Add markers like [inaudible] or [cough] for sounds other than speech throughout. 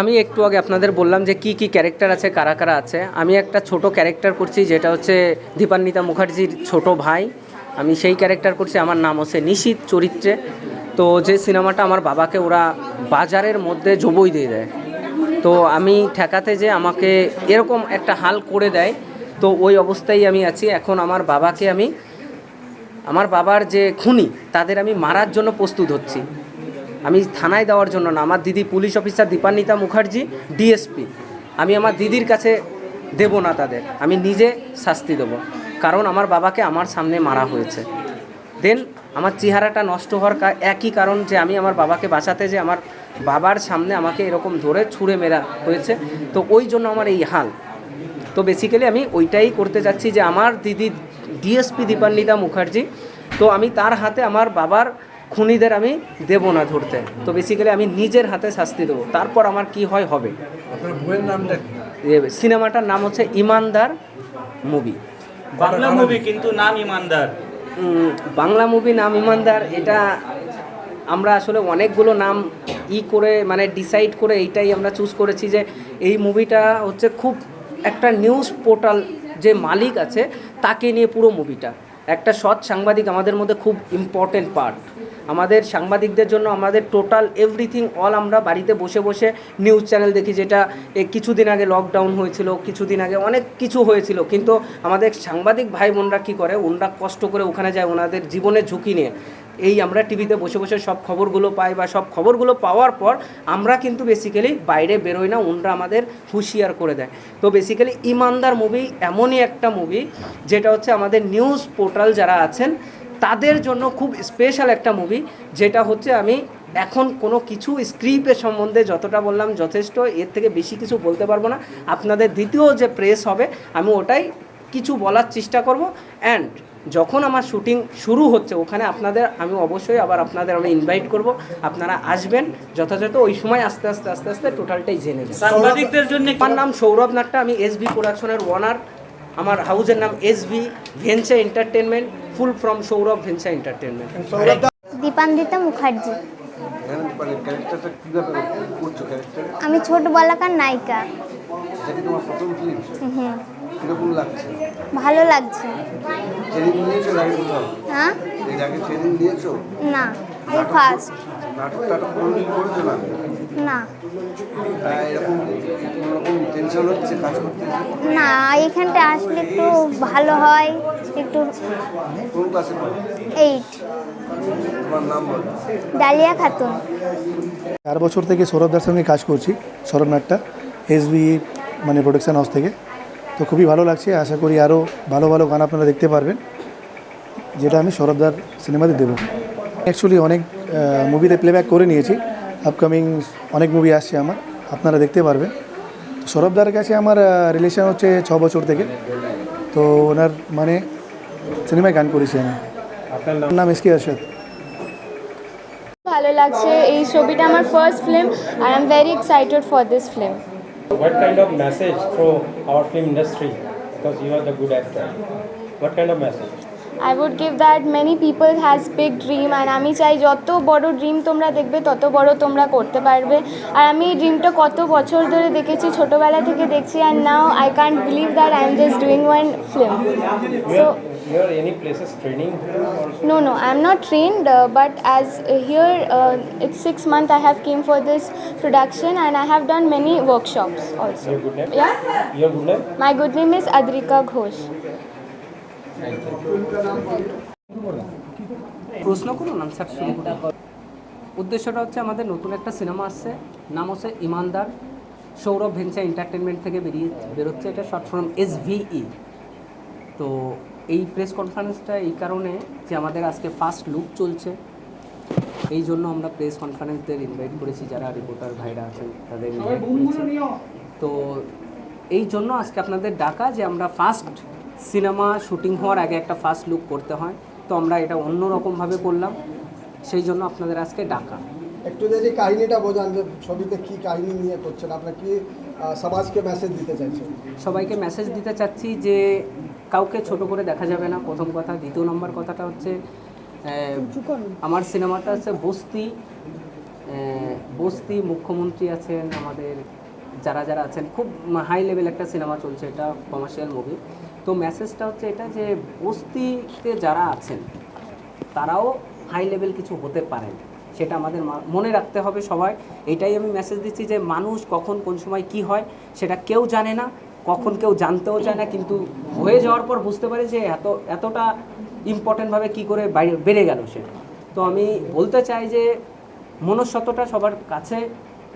আমি একটু আগে আপনাদের বললাম যে কি কি ক্যারেক্টার আছে, কারা কারা আছে। আমি একটা ছোট ক্যারেক্টার করছি, যেটা হচ্ছে দীপান্বিতা মুখার্জির ছোট ভাই। আমি সেই ক্যারেক্টার করছি, আমার নাম হচ্ছে নিশীত চরিত্রে। তো যে সিনেমাটা আমার বাবাকে ওরা বাজারের মধ্যে জবই দিয়ে দেয়। তো আমি ঠেকাতে যে আমাকে এরকম একটা হাল করে দেয়, তো ওই অবস্থায় আমি আছি। এখন আমার বাবাকে আমি, আমার বাবার যে খুনি, তাদের আমি মারার জন্য প্রস্তুত হচ্ছি। আমি থানায় দেওয়ার জন্য না, আমার দিদি police officer Dipanwita Mukherjee, DSP. আমি আমার দিদির কাছে দেব না তাদের, আমি নিজে শাস্তি দেবো, কারণ আমার বাবাকে আমার সামনে মারা হয়েছে। দেন আমার চেহারাটা নষ্ট হওয়ার একই কারণ যে আমি আমার বাবাকে বাঁচাতে যে আমার বাবার সামনে আমাকে এরকম ধরে ছুঁড়ে মেরা হয়েছে। তো ওই জন্য আমার এই হাল। তো বেসিক্যালি আমি ওইটাই করতে যাচ্ছি যে আমার দিদি ডিএসপি দীপান্বিতা মুখার্জি তো আমি তার হাতে আমার বাবার খুনিদের আমি দেবো না ধরতে। তো বেসিক্যালি আমি নিজের হাতে শাস্তি দেবো। তারপর আমার কি হয় হবে? সিনেমাটার নাম হচ্ছে ইমানদার মুভি। বাংলা মুভি কিন্তু নাম ইমানদার। বাংলা মুভি নাম ইমানদার এটা আমরা আসলে অনেকগুলো নাম ই করে মানে ডিসাইড করে এইটাই আমরা চুজ করেছি যে এই মুভিটা হচ্ছে খুব একটা নিউজ পোর্টাল যে মালিক আছে, তাকে নিয়ে পুরো মুভিটা একটা সৎ সাংবাদিক আমাদের মধ্যে খুব ইম্পর্টেন্ট পার্ট আমাদের সাংবাদিকদের জন্য আমাদের টোটাল এভরিথিং অল আমরা বাড়িতে বসে বসে নিউজ চ্যানেল দেখি, যেটা কিছুদিন আগে লকডাউন হয়েছিল, কিছুদিন আগে অনেক কিছু হয়েছিল। কিন্তু আমাদের সাংবাদিক ভাই বোনরা কী করে, ওনরা কষ্ট করে ওখানে যায়, ওনাদের জীবনের ঝুঁকি নিয়ে। এই আমরা টিভিতে বসে বসে সব খবরগুলো পাই বা সব খবরগুলো পাওয়ার পর আমরা কিন্তু বেসিক্যালি বাইরে বেরোই না ওনরা আমাদের হুঁশিয়ার করে দেয়। তো বেসিক্যালি ইমানদার মুভি এমনই একটা মুভি যেটা হচ্ছে আমাদের নিউজ পোর্টাল যারা আছেন, তাদের জন্য খুব স্পেশাল একটা মুভি যেটা হচ্ছে আমি এখন কোনো কিছু স্ক্রিপ্টের সম্বন্ধে যতটা বললাম যথেষ্ট, এর থেকে বেশি কিছু বলতে পারব না। আপনাদের দ্বিতীয় যে প্রেস হবে, আমি ওটাই কিছু বলার চেষ্টা করব। অ্যান্ড যখন আমার শুটিং শুরু হচ্ছে ওখানে আপনাদের আমি অবশ্যই আবার আপনাদের আমি ইনভাইট করব। আপনারা আসবেন যথাযথ ওই সময় আস্তে আস্তে আস্তে আস্তে টোটালটাই জেনে যাবেন সাংবাদিকদের জন্য আমার নাম সৌরভ নাট্টা আমি এস বি প্রোডাকশনের ওনার আমার হাউসের নাম S B venture entertainment full from Sourav venture entertainment Dipanwita Mukherjee. Character আমি ছোট বালাকার নায়িকা। এটা কি তোমার প্রথম ফিল্ম হুম। লাগছে? ভালো লাগছে। ট্রেনিং নিয়েছো আগে কোথাও? হ্যাঁ? এর আগে ট্রেনিং নিয়েছো? না এই ফার্স্ট নাটক টাটক কোনোদিন করেছ না? না। এরকম কোনোরকম টেনশন হচ্ছে কাজ করতে? না এখানটা আসলে একটু ভালো হয় একটু কোন ক্লাসে পড়ো? এইট তোমার নাম বলো। ডালিয়া খাতুন। চার বছর থেকে সৌরভদার সঙ্গে কাজ করছি সৌরভ নাট্টা এসবি মানে প্রোডাকশন হাউস থেকে। তো খুবই ভালো লাগছে। আশা করি আরও ভালো ভালো গান আপনারা দেখতে পারবেন যেটা আমি সৌরভদার সিনেমাতে দেবো। অ্যাকচুয়ালি অনেক মুভিতে প্লেব্যাক করে নিয়েছি। আপকামিং অনেক মুভি আসছে আমার আপনারা দেখতে পারবেন। তো সৌরভদার কাছে আমার রিলেশন হচ্ছে ছ বছর থেকে। তো ওনার মানে সিনেমায় গান করেছি আমি। আপনার নাম? S K Arshad. ভালো লাগছে এই ছবিটা আমার first film R I am very excited for this film What kind of message through our film industry? Because you are the good actor. What kind of message? I would give that many people has big dream আর আমি চাই যত বড় dream তোমরা দেখবে, তত বড় তোমরা করতে পারবে আর আমি এই ড্রিমটা কত বছর ধরে দেখেছি, ছোটোবেলা থেকে দেখছি আর now I can't believe that I am just doing one film so are any places training also? No, no, I'm not trained, uh, but as uh, here uh, it's six months I have came for this production and I have done many workshops also. Your good name? Yeah, Your good name? my good name is Adrika Ghosh. প্রশ্ন করুন answer শুরু করুন উদ্দেশ্যটা হচ্ছে আমাদের নতুন একটা cinema আসছে নাম হচ্ছে ইমানদার সৌরভ ভেঞ্চার এন্টারটেনমেন্ট থেকে বেরিয়ে বেরোচ্ছে এটা শর্ট ফর্ম এস ভিই তো এই প্রেস কনফারেন্সটা এই কারণে যে আমাদের আজকে ফার্স্ট লুক চলছে এই জন্য আমরা প্রেস কনফারেন্সদের ইনভাইট করেছি যারা রিপোর্টার ভাইরা আছেন তাদের তো এই জন্য আজকে আপনাদের ডাকা যে আমরা ফার্স্ট সিনেমা শুটিং হওয়ার আগে একটা ফার্স্ট লুক করতে হয়। তো আমরা এটা অন্য রকমভাবে করলাম। সেই জন্য আপনাদের আজকে ডাকা। একটু যদি কাহিনীটা বোঝান যে ছবিতে কি কাহিনী নিয়ে করছেন। আপনার কি সমাজকে মেসেজ দিতে চাইছেন? সবাইকে মেসেজ দিতে চাচ্ছি যে কাউকে ছোট করে দেখা যাবে না। প্রথম কথা। দ্বিতীয় নম্বর কথাটা হচ্ছে আমার সিনেমাটা হচ্ছে বস্তি। বস্তি মুখ্যমন্ত্রী আছেন আমাদের, যারা যারা আছেন, খুব হাই লেভেল একটা সিনেমা চলছে, এটা কমার্শিয়াল মুভি তো মেসেজটা হচ্ছে এটা যে, বস্তিতে যারা আছেন, তারাও হাই লেভেল কিছু হতে পারেন। সেটা আমাদের মনে রাখতে হবে সবাই। এটাই আমি মেসেজ দিচ্ছি যে, মানুষ কখন, কোন সময় কি হয়, সেটা কেউ জানে না। কখন কেউ জানতেও চায় না কিন্তু হয়ে যাওয়ার পর বুঝতে পারে যে এত এতটা ইম্পর্টেন্টভাবে কি করে বাইরে বেড়ে গেল সে। তো আমি বলতে চাই যে মনুষ্যত্বটা সবার কাছে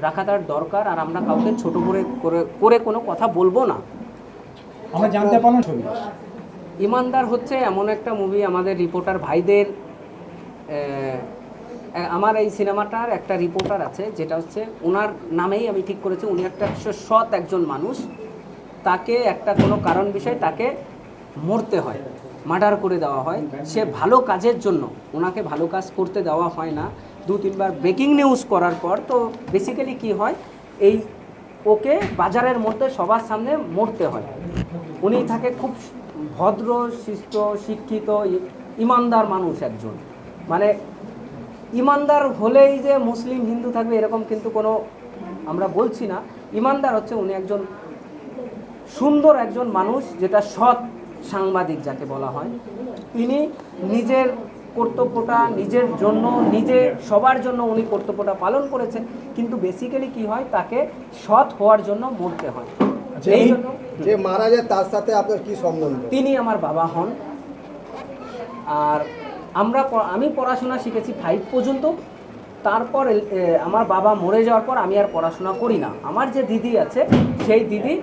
রাখা তার দরকার আর আমরা কাউকে ছোট করে করে করে কোনো কথা বলব না। আমরা জানতে পারলাম ছবি। ইমানদার হচ্ছে এমন একটা মুভি আমাদের রিপোর্টার ভাইদের আমার এই সিনেমাটার একটা রিপোর্টার আছে যেটা হচ্ছে ওনার নামেই আমি ঠিক করেছি উনি একটা সৎ একজন মানুষ। তাকে একটা কোনো কারণ বিষয় তাকে মরতে হয় মার্ডার করে দেওয়া হয়। সে ভালো কাজের জন্য ওনাকে ভালো কাজ করতে দেওয়া হয় না। দু তিনবার ব্রেকিং নিউজ করার পর তো বেসিক্যালি কি হয়, এই ওকে বাজারের মধ্যে সবার সামনে মরতে হয়। উনি থাকে খুব ভদ্র, শিষ্ট, শিক্ষিত ইমানদার মানুষ একজন। মানে ইমানদার হলেই যে মুসলিম, হিন্দু থাকবে এরকম কিন্তু কোনো আমরা বলছি না। ইমানদার হচ্ছে উনি একজন সুন্দর একজন মানুষ যেটা সৎ সাংবাদিক যাকে বলা হয় তিনি নিজের কর্তব্যটা নিজের জন্য নিজে সবার জন্য উনি কর্তব্যটা পালন করেছেন কিন্তু বেসিক্যালি কি হয় তাকে সৎ হওয়ার জন্য মরতে হয়। আচ্ছা, এই এই- জন্য যে মারা যায় তার সাথে আপনার কি সম্বন্ধ? তিনি আমার বাবা হন। আর আমরা আমি পড়াশোনা শিখেছি ফাইভ পর্যন্ত। তারপর আমার বাবা মরে যাওয়ার পর আমি আর পড়াশোনা করি না। আমার যে দিদি আছে সেই দিদি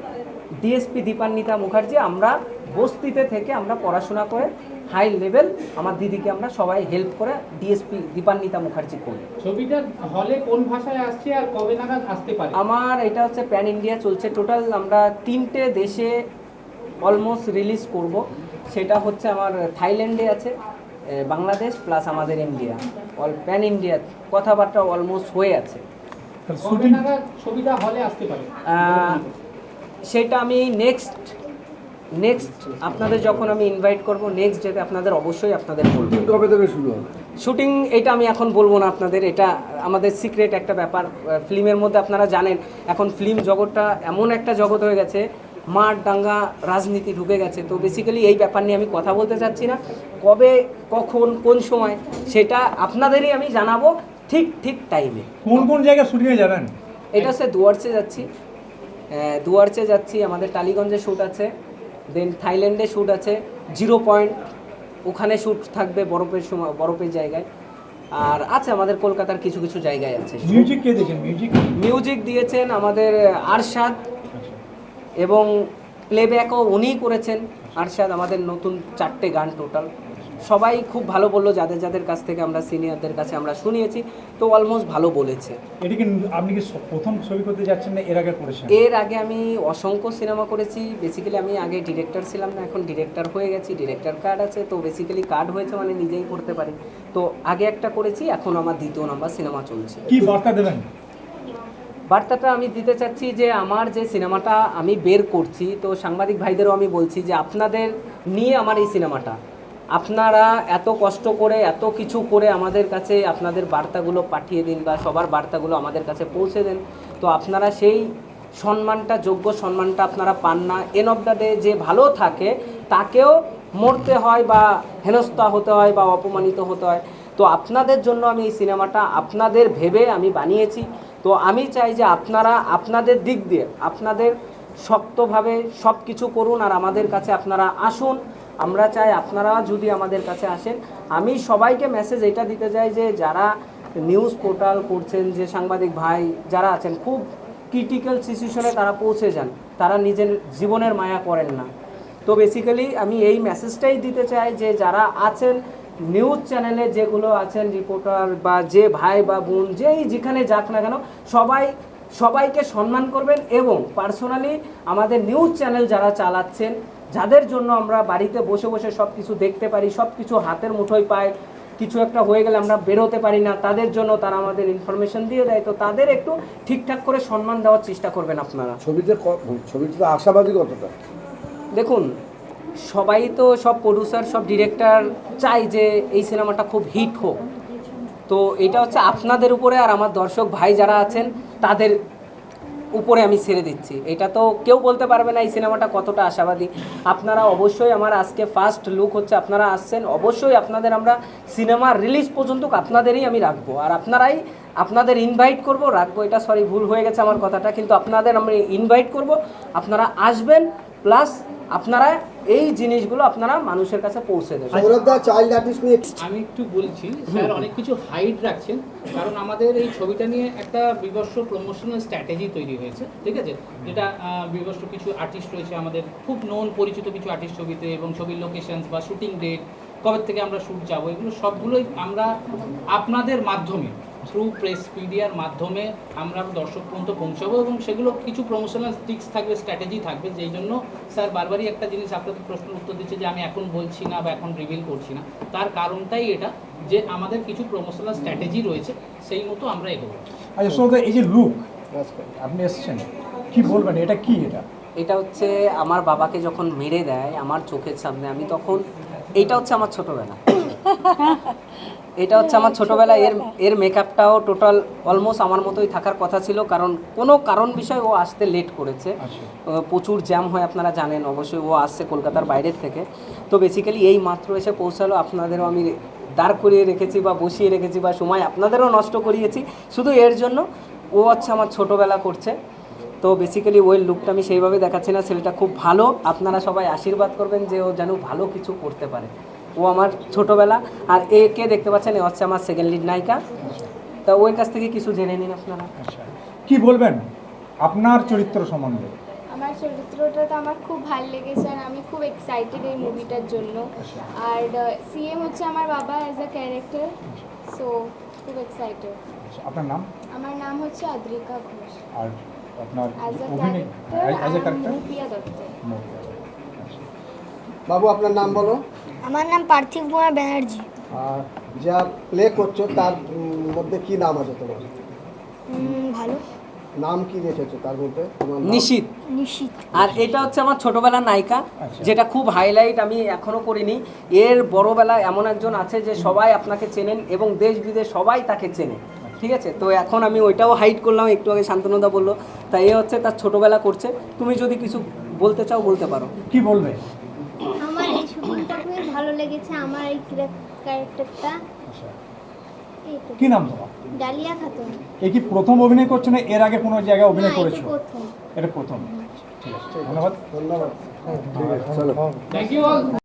ডিএসপি দীপান্বিতা মুখার্জি আমরা বস্তিতে থেকে আমরা পড়াশোনা করে হাই লেভেল আমার দিদিকে আমরা সবাই হেল্প করে ডিএসপি দীপান্বিতা মুখার্জি করি ছবিটা হলে কোন ভাষায় আসছে আর কবে নাগাদ আসতে পারে? আমার এটা হচ্ছে প্যান ইন্ডিয়া চলছে টোটাল আমরা তিনটে দেশে অলমোস্ট রিলিজ করব। সেটা হচ্ছে আমার থাইল্যান্ডে আছে বাংলাদেশ প্লাস আমাদের ইন্ডিয়া অল প্যান ইন্ডিয়া কথাবার্তা অলমোস্ট হয়ে আছে। ছবিটা হলে আসতে পারে? সেটা আমি নেক্সট নেক্সট আপনাদের যখন আমি ইনভাইট করব নেক্সট ডেতে আপনাদের অবশ্যই আপনাদের বলব। কবে থেকে শুরু হবে? শুটিং এটা আমি এখন বলব না আপনাদের এটা আমাদের সিক্রেট একটা ব্যাপার। ফিল্মের মধ্যে আপনারা জানেন এখন ফিল্ম জগৎটা এমন একটা জগৎ হয়ে গেছে মাঠ দাঙ্গা রাজনীতি ঢুকে গেছে। তো বেসিক্যালি এই ব্যাপার নিয়ে আমি কথা বলতে চাচ্ছি না। কবে কখন কোন সময় সেটা আপনাদেরই আমি জানাব ঠিক ঠিক টাইমে কোন কোন জায়গায় শুটিংয়ে যাবেন? এটা হচ্ছে দুয়ারচে যাচ্ছি। দুয়ারচে যাচ্ছি আমাদের টালিগঞ্জে শ্যুট আছে দেন থাইল্যান্ডে শ্যুট আছে জিরো পয়েন্ট ওখানে শ্যুট থাকবে বরফের সময় বরফের জায়গায়। আর আছে আমাদের কলকাতার কিছু কিছু জায়গায় আছে। মিউজিক কে দেখেন মিউজিক মিউজিক দিয়েছেন আমাদের আরশাদ এবং প্লেব্যাকও উনিই করেছেন। আরশাদ আমাদের নতুন চারটে গান টোটাল সবাই খুব ভালো বলল যাদের যাদের কাছ থেকে আমরা সিনিয়রদের কাছে আমরা শুনিয়েছি তো অলমোস্ট ভালো বলেছে। এটা কি আপনি কি প্রথম ছবি করতে যাচ্ছেন না এর আগে করেছেন? এর আগে আমি অসংখ্য সিনেমা করেছি বেসিক্যালি আমি আগে ডিরেক্টর ছিলাম না এখন ডিরেক্টর হয়ে গেছি ডিরেক্টর কার্ড আছে তো বেসিক্যালি কার্ড হয়েছে মানে নিজেই করতে পারি। তো আগে একটা করেছি এখন আমার দ্বিতীয় নাম্বার সিনেমা চলছে। কি বার্তা দেবেন? বার্তাটা আমি দিতে চাচ্ছি যে আমার যে সিনেমাটা আমি বের করছি তো সাংবাদিক ভাইদেরও আমি বলছি যে আপনাদের নিয়ে আমার এই সিনেমাটা আপনারা এত কষ্ট করে, এত কিছু করে আমাদের কাছে আপনাদের বার্তাগুলো পাঠিয়ে দিন বা সবার বার্তাগুলো আমাদের কাছে পৌঁছে দেন। তো আপনারা সেই সম্মানটা, যোগ্য সম্মানটা আপনারা পান না। এন অফ দ্য ডে যে ভালো থাকে, তাকেও মরতে হয় বা হেনস্থা হতে হয় বা অপমানিত হতে হয়। তো আপনাদের জন্য আমি এই সিনেমাটা আপনাদের ভেবে আমি বানিয়েছি। তো আমি চাই যে আপনারা আপনাদের দিক দিয়ে, আপনাদের শক্তভাবে সব কিছু করুন আর আমাদের কাছে আপনারা আসুন। আমরা চাই আপনারা যদি আমাদের কাছে আসেন, আমি সবাইকে মেসেজ এটা দিতে চাই যে যারা নিউজ পোর্টাল করছেন, যে সাংবাদিক ভাই যারা আছেন, খুব ক্রিটিক্যাল সিচুয়েশনে তারা পৌঁছে যান। তারা নিজের জীবনের মায়া করেন না। তো বেসিক্যালি আমি এই মেসেজটাই দিতে চাই যে যারা আছেন নিউজ চ্যানেলে যেগুলো আছেন রিপোর্টার বা যে ভাই বা বোন, যেই যেখানে যাক না কেন, সবাই, সবাইকে সম্মান করবেন এবং পার্সোনালি আমাদের নিউজ চ্যানেল যারা চালাচ্ছেন যাদের জন্য আমরা বাড়িতে বসে বসে সব কিছু দেখতে পারি সব কিছু হাতের মুঠোয় পাই কিছু একটা হয়ে গেলে আমরা বেরোতে পারি না তাদের জন্য তারা আমাদের ইনফরমেশন দিয়ে দেয় তো তাদের একটু ঠিকঠাক করে সম্মান দেওয়ার চেষ্টা করবেন আপনারা। ছবিতে তো আশাবাদী কতটা? দেখুন সবাই তো সব প্রডিউসার সব ডিরেক্টর চাই যে এই সিনেমাটা খুব হিট হোক। তো এটা হচ্ছে আপনাদের উপরে আর আমার দর্শক ভাই যারা আছেন তাদের উপরে আমি ছেড়ে দিচ্ছি। এটা তো কেউ বলতে পারবে না এই সিনেমাটা কতটা আশাবাদী। আপনারা অবশ্যই আমার আজকে ফার্স্ট লুক হচ্ছে, আপনারা আসছেন, অবশ্যই আপনাদের আমরা সিনেমা রিলিজ পর্যন্ত আপনাদেরই আমি রাখব। আর আপনারাই আপনাদের ইনভাইট করব, রাখব। এটা সরি ভুল হয়ে গেছে আমার কথাটা, কিন্তু আপনাদের আমি ইনভাইট করব। আপনারা আসবেন প্লাস আপনারা এই জিনিসগুলো আপনারা মানুষের কাছে পৌঁছে দেবেন। চাইল্ড আর্টিস্ট নিয়ে আমি একটু বলছি স্যার অনেক কিছু হাইড রাখছেন কারণ আমাদের এই ছবিটা নিয়ে একটা বিবর্ষ প্রমোশনাল স্ট্র্যাটেজি তৈরি হয়েছে ঠিক আছে? যেটা বিবর্ষ কিছু আর্টিস্ট রয়েছে আমাদের খুব নোন পরিচিত কিছু আর্টিস্ট ছবিতে এবং ছবির লোকেশনস বা শুটিং ডেট কবে থেকে আমরা শ্যুট যাব এগুলো সবগুলোই আমরা আপনাদের মাধ্যমে থ্রু প্রেস মিডিয়ার মাধ্যমে আমরা দর্শক পর্যন্ত পৌঁছাবো এবং সেগুলো কিছু প্রমোশনাল স্টিক্স থাকবে স্ট্র্যাটেজি থাকবে যেই জন্য স্যার বারবারই একটা জিনিস আপনাদের প্রশ্নের উত্তর দিচ্ছে যে আমি এখন বলছি না বা এখন রিভিল করছি না। তার কারণটাই এটা যে আমাদের কিছু প্রমোশনাল স্ট্র্যাটেজি রয়েছে সেই মতো আমরা এগোবো। আচ্ছা এই যে লুক আপনি এসছেন কি বলবেন? এটা কি এটা? এটা হচ্ছে আমার বাবাকে যখন মেরে দেয় আমার চোখের সামনে আমি তখন এইটা হচ্ছে আমার ছোটবেলা। [laughs] এটা হচ্ছে আমার ছোটবেলা এর এর মেকআপটাও টোটাল অলমোস্ট আমার মতোই থাকার কথা ছিল কারণ কোনো কারণ বিষয় ও আসতে লেট করেছে। আচ্ছা। প্রচুর জ্যাম হয় আপনারা জানেন অবশ্যই ও আসছে কলকাতার বাইরের থেকে। তো বেসিক্যালি এই মাত্র এসে পৌঁছালো আপনাদেরও আমি দাঁড় করিয়ে রেখেছি বা বসিয়ে রেখেছি বা সময় আপনাদেরও নষ্ট করিয়েছি শুধু এর জন্য ও হচ্ছে আমার ছোটোবেলা করছে। তো বেসিক্যালি ওই লুকটা আমি সেইভাবে দেখাচ্ছি না ছেলেটা খুব ভালো। আপনারা সবাই আশীর্বাদ করবেন যে ও যেন ভালো কিছু করতে পারে। ও আমার ছোটোবেলা। আর এ কে দেখতে পাচ্ছেন? এ হচ্ছে আমার সেকেন্ড লিড নায়িকা। তা ওর কাছ থেকে কিছু জেনে নিন আপনারা। আচ্ছা। কি বলবেন? আপনার চরিত্র সম্বন্ধে। আমার চরিত্রটা তো আমার খুব ভালো লেগেছে আর আমি খুব এক্সাইটেড এই মুভিটার জন্য। আর সিএম হচ্ছে আমার বাবা অ্যাজ আ ক্যারেক্টার সো খুব এক্সাইটেড আচ্ছা, আপনার নাম? আমার নাম হচ্ছে আদ্রিকা ঘোষ। আর আপনার অ্যাজ আ অভিনয় অ্যাজ এ ক্যারেক্টার বাবু আপনার নাম বলো। আমার নাম পার্থিব কুমার ব্যানার্জি। আর যা প্লে করছ তার মধ্যে কি নাম আছে তোমার? ভালো। নাম কি রেখেছো তার মধ্যে? তোমার নাম? নিশীত। নিশ্চিত আর এটা হচ্ছে আমার ছোটবেলার নায়িকা আচ্ছা। যেটা খুব হাইলাইট আমি এখনও করিনি। এর বড়বেলা এমন একজন আছে যে সবাই আপনাকে চেনেন এবং দেশ বিদেশ সবাই তাকে চেনে। ঠিক আছে? তো এখন আমি ওইটাও হাইট করলাম একটু আগে শান্তনুদা বলল। তাই এ হচ্ছে তার ছোটবেলা করছে। তুমি যদি কিছু বলতে চাও বলতে পারো। কি বলবে আমার এই শুটিংটা খুবই ভালো লেগেছে আমার এই ক্যারেক্টারটা। আচ্ছা। কি নাম তোমার? ডালিয়া খাতুন। এ কি প্রথম অভিনয় করছ না এর আগে কোনো জায়গায় অভিনয় করেছ? এটা প্রথম। ঠিক আছে। ধন্যবাদ। ধন্যবাদ। ঠিক আছে। চলো। Thank you all